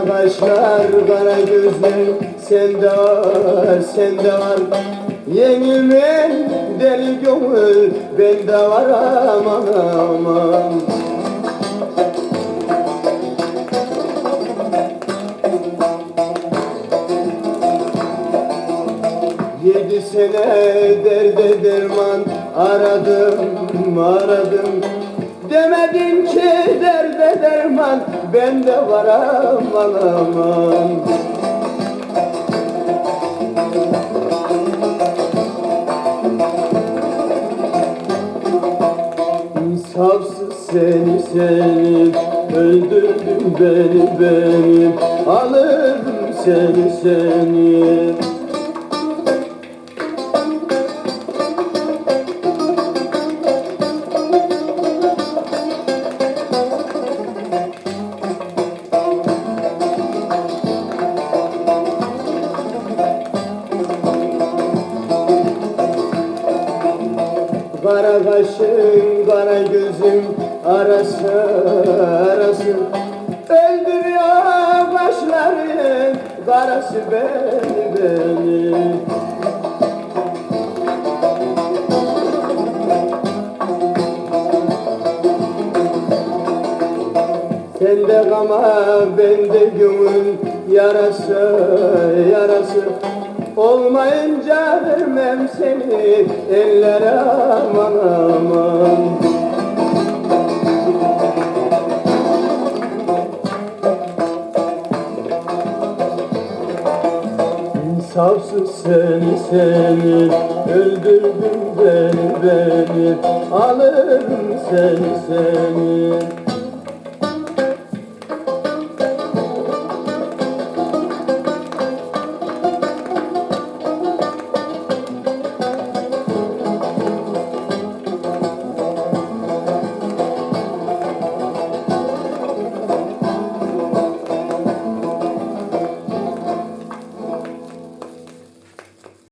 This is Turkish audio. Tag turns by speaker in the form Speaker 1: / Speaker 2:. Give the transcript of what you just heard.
Speaker 1: kaşlar, kara gözler Sende var, sende var Yenilmeyen deli gönül Bende var aman aman. Yedi sene derde derman aradım aradım Demedin ki derde derman bende var aman İnsafsız seni seni öldürdün beni beni alırım seni seni Kara kaşın, kara gözüm arası arası. Öldürüyor kaşların karası beni beni. Sende kama bende gönül yarası yarası Olmayınca vermem seni ellere aman aman. İnsafsız seni seni öldürdün beni beni. Alırım seni seni